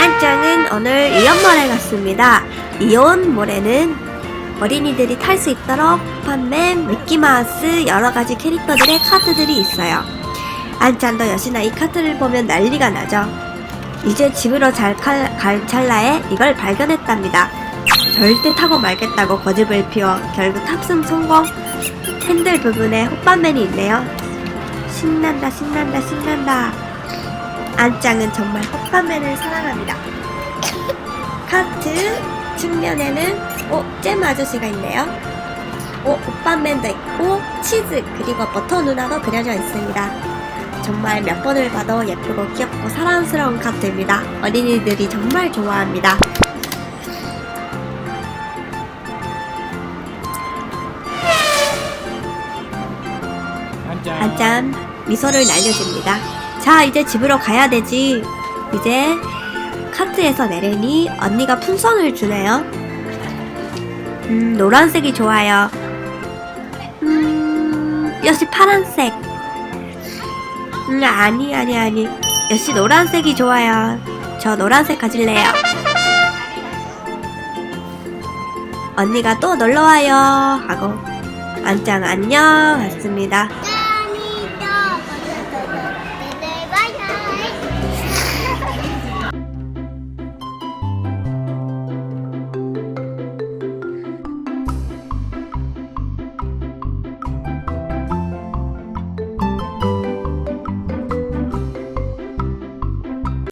안짱은 오늘 이온몰에 갔습니다. 이온몰에는 어린이들이 탈 수 있도록 펀맨, 미키마우스 여러 가지 캐릭터들의 카드들이 있어요. 안짱도 역시나 이 카드를 보면 난리가 나죠. 이제 집으로 잘 갈, 갈 찰나에 이걸 발견했답니다. 절대 타고 말겠다고 거듭을 피워 결국 탑승 성공. 핸들 부분에 호빵맨이 있네요. 신난다 신난다 신난다. 안짱은 정말 호빵맨을 사랑합니다. 카트 측면에는 오, 잼 아저씨가 있네요. 오, 호빵맨도 있고 치즈 그리고 버터 누나도 그려져 있습니다. 정말 몇 번을 봐도 예쁘고 귀엽고 사랑스러운 카트입니다. 어린이들이 정말 좋아합니다. 한참 미소를 날려줍니다. 자, 이제 집으로 가야 되지. 이제 카트에서 내리니 언니가 풍선을 주네요. 음, 노란색이 좋아요. 음, 역시 파란색. 음, 아니, 아니, 아니. 역시 노란색이 좋아요. 저 노란색 가질래요. 언니가 또 놀러와요. 하고, 안짱 안녕. 했습니다.